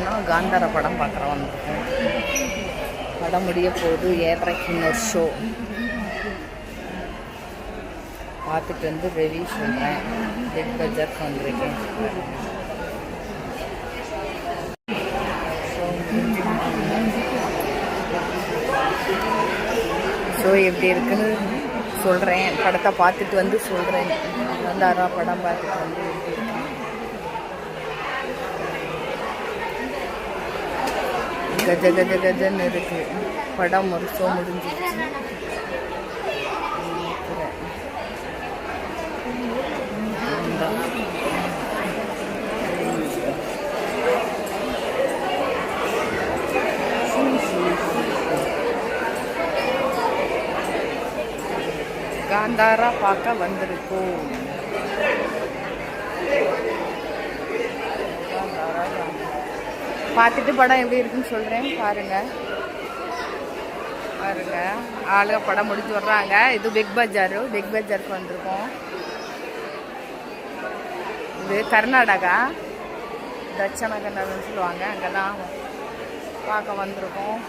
பார்த்தோம்னா காந்தார படம் பார்க்குற வந்திருக்கோம். படம் முடிய போகுது ஏழரைக்கு இன்னொரு ஷோ பார்த்துட்டு வந்து ரிவ்யூ சொல்கிறேன் பிக் பஜார்க்கு வந்திருக்கேன். ஸோ எப்படி இருக்குன்னு சொல்கிறேன் படத்தை பார்த்துட்டு வந்து சொல்கிறேன் வந்தாரா படம் பார்த்துட்டு வந்து எப்படி கஜ கஜ கஜன்னு இருக்கு. படம் ஒரு ஷோ முடிஞ்சிருச்சு. காந்தாரா பார்க்க வந்திருக்கோம் காந்தாரா, காந்தாரா. பார்த்துட்டு படம் எப்படி இருக்குன்னு சொல்கிறேன் பாருங்கள் பாருங்க. ஆளுங்க படம் முடிச்சு வர்றாங்க. இது பிக் பஜாரு. பிக் பஜாருக்கு வந்திருக்கோம். இது கர்நாடகா. தட்சண சொல்லுவாங்க. அங்கே தான் பார்க்க வந்திருக்கோம்.